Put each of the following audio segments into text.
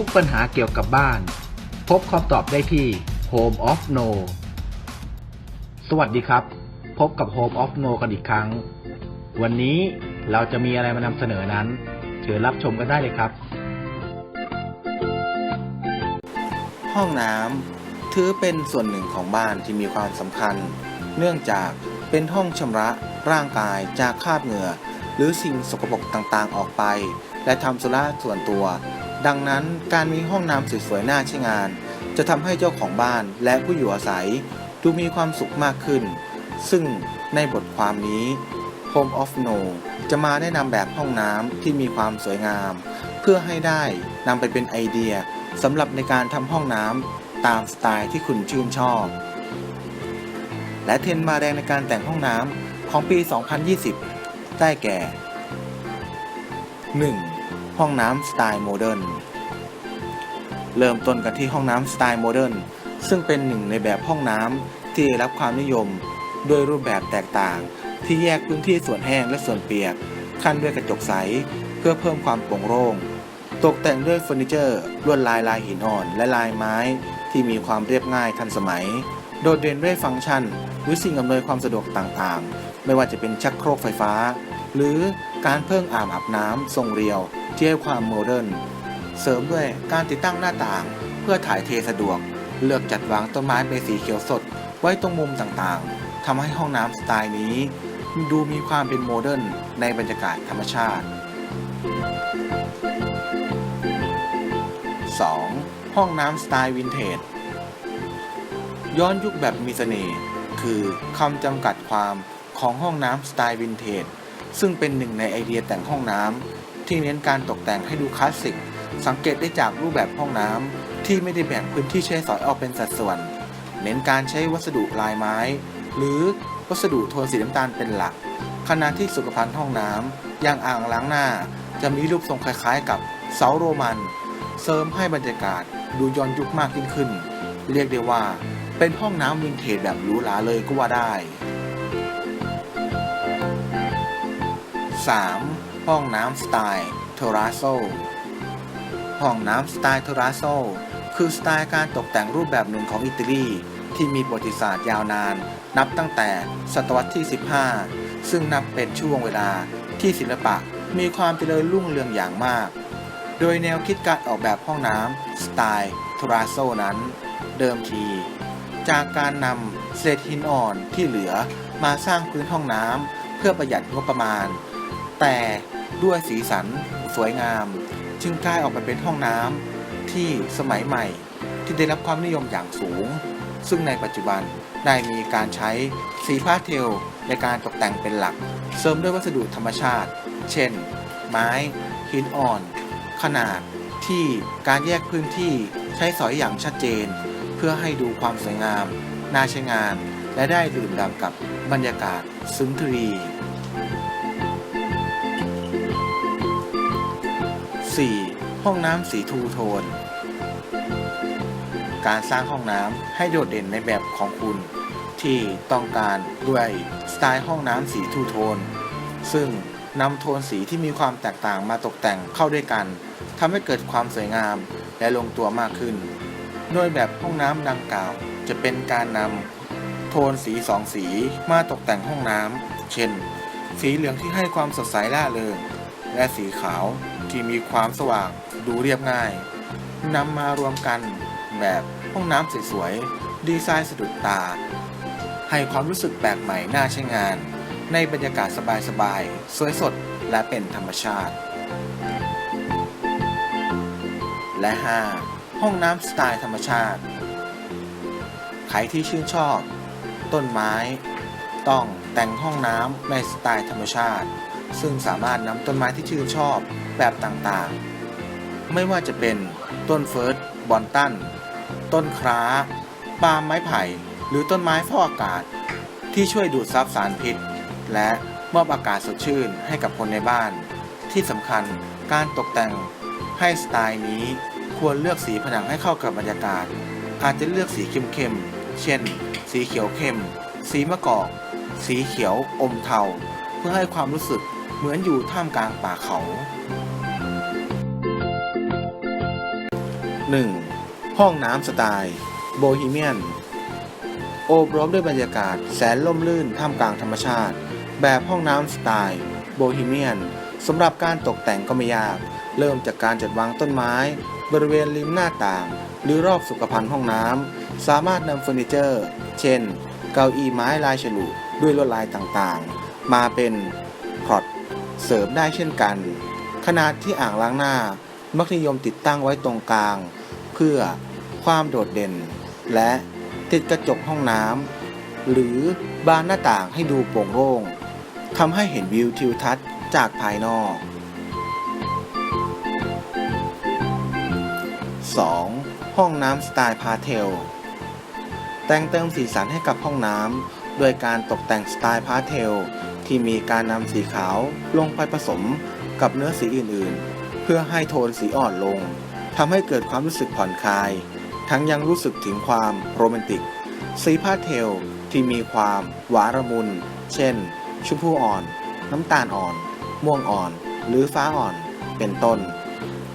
ทุกปัญหาเกี่ยวกับบ้าน พบคำตอบได้ที่ Home of No สวัสดีครับ พบกับ Home of No กันอีกครั้ง วันนี้เราจะมีอะไรมานำเสนอนั้น เชิญรับชมกันได้เลยครับ ห้องน้ำถือเป็นส่วนหนึ่งของบ้านที่มีความสำคัญ เนื่องจากเป็นห้องชำระร่างกายจากคราบเหงื่อ หรือสิ่งสกปรกต่างๆออกไป และทำสุระส่วนตัว ดังนั้นการมีห้องน้ำสวยๆน่าใช้งาน จะทำให้เจ้าของบ้านและผู้อยู่อาศัย ดูมีความสุขมากขึ้น ซึ่งในบทความนี้ Home of No จะมาแนะนำแบบห้องน้ำที่มีความสวยงาม เพื่อให้ได้นำไปเป็นไอเดียสำหรับในการทำห้องน้ำตามสไตล์ที่คุณชื่นชอบ และเทรนมาแรงในการแต่งห้องน้ำของปี 2020 ได้แก่ 1. ห้องน้ำสไตล์โมเดิร์นเริ่มต้นกันที่ห้องน้ำสไตล์โมเดิร์นซึ่งเป็นหนึ่งในแบบห้องน้ำที่ได้รับความนิยมด้วยรูปแบบแตกต่าง ที่แยกพื้นที่ส่วนแห้งและส่วนเปียก ขั้นด้วยกระจกใส เพื่อเพิ่มความโปร่งโล่งตกแต่งด้วยเฟอร์นิเจอร์ลวดลายลายหินอ่อนและลายไม้ ที่มีความเรียบง่ายทันสมัย โดดเด่นด้วยฟังก์ชัน หรือสิ่งอำนวยความสะดวกต่างๆ ไม่ว่าจะเป็นชักโครกไฟฟ้า หรือการเพิ่มอ่างอาบน้ำทรงเรียว ที่ให้ความโมเดิร์นเสริมด้วยการติดตั้งหน้าต่าง เพื่อถ่ายเทสะดวก เลือกจัดวางต้นไม้เป็นสีเขียวสด ไว้ตรงมุมต่างๆทำให้ห้องน้ำสไตล์นี้ ดูมีความเป็นโมเดิร์นในบรรยากาศธรรมชาติ 2. ห้องน้ำสไตล์วินเทจย้อนยุคแบบมีเสน่ห์คือคำจำกัดความของห้องน้ำสไตล์วินเทจซึ่งเป็นหนึ่งในไอเดียแต่งห้องน้ำ ที่เน้นการตกแต่งให้ดูคลาสสิก สังเกตได้จากรูปแบบห้องน้ำที่ไม่ได้แบ่งพื้นที่ใช้สอยออกเป็นสัดส่วน เน้นการใช้วัสดุลายไม้ หรือวัสดุโทนสีน้ำตาลเป็นหลัก ขณะที่สุขภัณฑ์ห้องน้ำอย่างอ่างล้างหน้า จะมีรูปทรงคล้ายๆ กับเสาโรมัน เสริมให้บรรยากาศดูย้อนยุคมากยิ่งขึ้น เรียกได้ว่า เป็นห้องน้ำวินเทจแบบหรูหราเลยก็ว่าได้ 3. ห้องน้ำสไตล์เทราโซห้องน้ำสไตล์เทราโซคือสไตล์การตกแต่งรูปแบบหนึ่งของอิตาลีที่มีประวัติศาสตร์ยาวนาน นับตั้งแต่ศตวรรษที่ 15 ซึ่งนับเป็นช่วงเวลาที่ศิลปะมีความเจริญรุ่งเรืองอย่างมาก โดยแนวคิดการออกแบบห้องน้ำสไตล์เทราโซนั้น เดิมที จากการนำเศษหินอ่อนที่เหลือมาสร้างพื้นห้องน้ำเพื่อประหยัดงบประมาณ แต่ ด้วยสีสันสวยงาม จึงกลายออกมาเป็นห้องน้ำที่สมัยใหม่ที่ได้รับความนิยมอย่างสูง ซึ่งในปัจจุบันได้มีการใช้สีพาสเทลในการตกแต่งเป็นหลัก เสริมด้วยวัสดุธรรมชาติ เช่น ไม้ หินอ่อน ขนาดที่การแยกพื้นที่ใช้สอยอย่างชัดเจน เพื่อให้ดูความสวยงาม น่าใช้งาน และได้ดื่มด่ำกับบรรยากาศซึ้งทรี 4. ห้องน้ำสีทูโทน การสร้างห้องน้ำให้โดดเด่นในแบบของคุณ ที่ต้องการด้วยสไตล์ห้องน้ำสีทูโทน ซึ่งนำโทนสีที่มีความแตกต่างมาตกแต่งเข้าด้วยกันทำให้เกิดความสวยงามและลงตัวมากขึ้น โดยแบบห้องน้ำดังกล่าว จะเป็นการนำโทนสีสองสีมาตกแต่งห้องน้ำเช่น สีเหลืองที่ให้ความสดใสร่าเริงและสีขาว ที่มีความสว่างดูเรียบง่ายนำมารวมกันแบบห้องน้ำสวยๆ ดีไซน์สะดุดตา ให้ความรู้สึกแปลกใหม่น่าใช้งาน ในบรรยากาศสบายๆ สวยสดและเป็นธรรมชาติ และ 5. ห้องน้ำสไตล์ธรรมชาติ ใครที่ชื่นชอบ ต้นไม้ ต้องแต่งห้องน้ำในสไตล์ธรรมชาติ ซึ่งสามารถนำต้นไม้ที่ชื่นชอบ แบบต่างๆ ไม่ว่าจะเป็นต้นเฟิร์สบอนตัน ต้นคร้าปาล์มไม้ไผ่ หรือต้นไม้ฟอกอากาศ ที่ช่วยดูดซับสารพิษ และมอบอากาศสดชื่นให้กับคนในบ้าน ที่สำคัญการตกแต่งให้สไตล์นี้ควรเลือกสีผนังให้เข้ากับบรรยากาศ อาจจะเลือกสีเข้มๆ เช่น สีเขียวเข้ม สีมะกอก สีเขียวอมเทา เพื่อให้ความรู้สึกเหมือนอยู่ท่ามกลางป่าเขา 1. ห้องน้ำสไตล์โบฮีเมียน โอบล้อมด้วยบรรยากาศแสนล่มลื่นท่ามกลางธรรมชาติ แบบห้องน้ำสไตล์โบฮีเมียนสำหรับการตกแต่งก็ไม่ยาก เริ่มจากการจัดวางต้นไม้ บริเวณริมหน้าต่าง หรือรอบสุขภัณฑ์ห้องน้ำ สามารถนำเฟอร์นิเจอร์ เช่น เก้าอี้ไม้ลายฉลุด้วยลวดลายต่างๆ มาเป็นพลอตเสริมได้เช่นกัน ขนาดที่อ่างล้างหน้า มักนิยมติดตั้งไว้ตรงกลาง เพื่อความโดดเด่น และติดกระจกห้องน้ำหรือบานหน้าต่างให้ดูโปร่งโล่งทำให้เห็นวิวทิวทัศน์จากภายนอก 2. ห้องน้ำสไตล์พาเทล แต่งเติมสีสันให้กับห้องน้ำโดยการตกแต่งสไตล์พาเทล ที่มีการนำสีขาวลงไปผสมกับเนื้อสีอื่นๆ เพื่อให้โทนสีอ่อนลงทำให้เกิดความรู้สึกผ่อนคลาย ทั้งยังรู้สึกถึงความโรแมนติก สีพาสเทลที่มีความหวานละมุน เช่น ชมพูอ่อน น้ำตาลอ่อน ม่วงอ่อน หรือฟ้าอ่อน เป็นต้น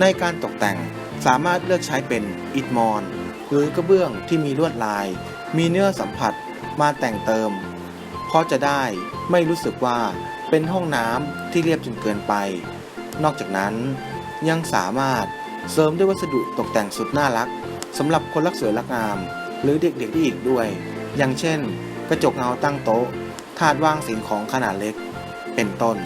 ในการตกแต่งสามารถเลือกใช้เป็นอิฐมอน หรือกระเบื้องที่มีลวดลาย มีเนื้อสัมผัสมาแต่งเติม เพราะจะได้ไม่รู้สึกว่าเป็นห้องน้ำที่เรียบจนเกินไป นอกจากนั้น ยังสามารถเสริมด้วยวัสดุตกแต่งสุดน่ารักสำหรับคนรักสวยรักงาม หรือเด็กๆได้อีกด้วย อย่างเช่น กระจกเงาตั้งโต๊ะ ถาดวางสิ่งของขนาดเล็ก เป็นต้น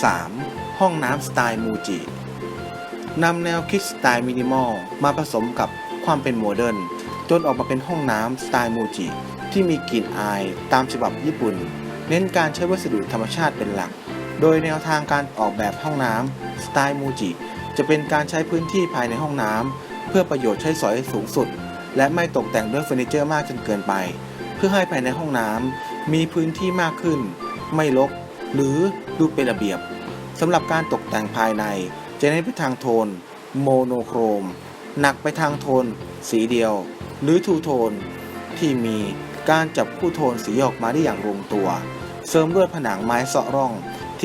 3. ห้องน้ำสไตล์มูจินำแนวคิดสไตล์มินิมอลมาผสมกับความเป็นโมเดิร์นจนออกมาเป็นห้องน้ำสไตล์มูจิที่มีกลิ่นอายตามฉบับญี่ปุ่น เน้นการใช้วัสดุธรรมชาติเป็นหลัก โดยแนวทางการออกแบบห้องน้ำสไตล์มูจิ จะเป็นการใช้พื้นที่ภายในห้องน้ำเพื่อประโยชน์ใช้สอยสูงสุด และไม่ตกแต่งด้วยเฟอร์นิเจอร์มากจนเกินไป เพื่อให้ภายในห้องน้ำมีพื้นที่มากขึ้น ไม่รกหรือดูเป็นระเบียบสำหรับการตกแต่งภายใน จะเน้นไปทางโทน โมโนโครม หนักไปทางโทน สีเดียว หรือทูโทน ที่มีการจับคู่โทนสีออกมาได้อย่างลงตัว เสริมด้วยผนังไม้เสาะร่อง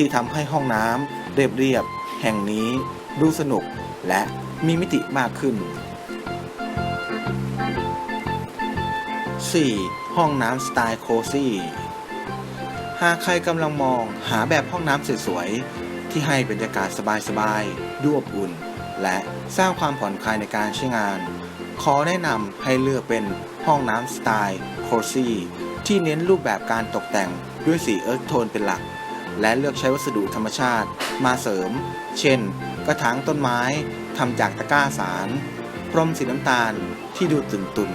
ที่ทำให้ห้องน้ำเรียบๆแห่งนี้ดูสนุกและมีมิติมากขึ้น 4. ห้องน้ำสไตล์โคซี่หากใครกำลังมองหาแบบห้องน้ำสวยๆที่ให้บรรยากาศสบายๆดูอบอุ่น และสร้างความผ่อนคลายในการใช้งาน ขอแนะนำให้เลือกเป็นห้องน้ำสไตล์โคซี่ที่เน้นรูปแบบการตกแต่งด้วยสีเอิร์ธโทนเป็นหลัก และเลือกใช้วัสดุธรรมชาติ มาเสริม เช่น กระถางต้นไม้ทำจากตะกร้าสาร พรมสีน้ำตาลที่ดูตุ่นตุน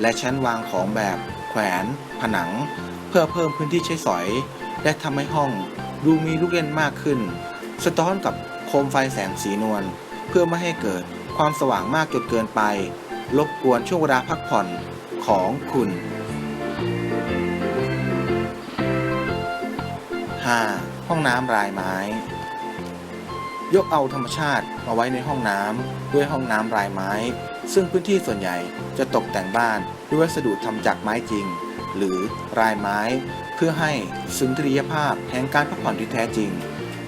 และชั้นวางของแบบแขวน ผนัง เพื่อเพิ่มพื้นที่ใช้สอย และทำให้ห้องดูมีลูกเล่นมากขึ้น สะท้อนกับโคมไฟแสงสีนวลเพื่อไม่ให้เกิดความสว่างมากจนเกินไป รบกวนช่วงเวลาพักผ่อนของคุณ 5. ห้องน้ำรายไม้ ยกเอาธรรมชาติมาไว้ในห้องน้ำด้วยห้องน้ำรายไม้ ซึ่งพื้นที่ส่วนใหญ่จะตกแต่งบ้านด้วยวัสดุทำจากไม้จริง หรือรายไม้ เพื่อให้สุนทรียภาพแห่งการพักผ่อนที่แท้จริง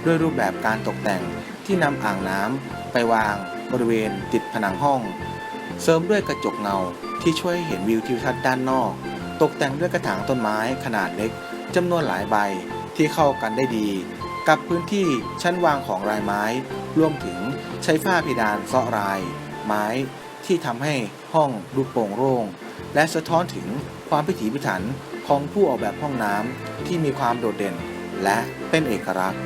ด้วยรูปแบบการตกแต่งที่นำอ่างน้ำไปวางบริเวณติดผนังห้อง เสริมด้วยกระจกเงาที่ช่วยเห็นวิวทิวทัศน์ด้านนอก ตกแต่งด้วยกระถางต้นไม้ขนาดเล็กจำนวนหลายใบ ที่เข้ากันได้ดี กับพื้นที่ชั้นวางของรายไม้ รวมถึงใช้ฝ้าเพดานเซาะราย ไม้ที่ทำให้ห้องดูโปร่งโล่งและสะท้อนถึงความพิถีพิถันของผู้ออกแบบห้องน้ำที่มีความโดดเด่น และเป็นเอกลักษณ์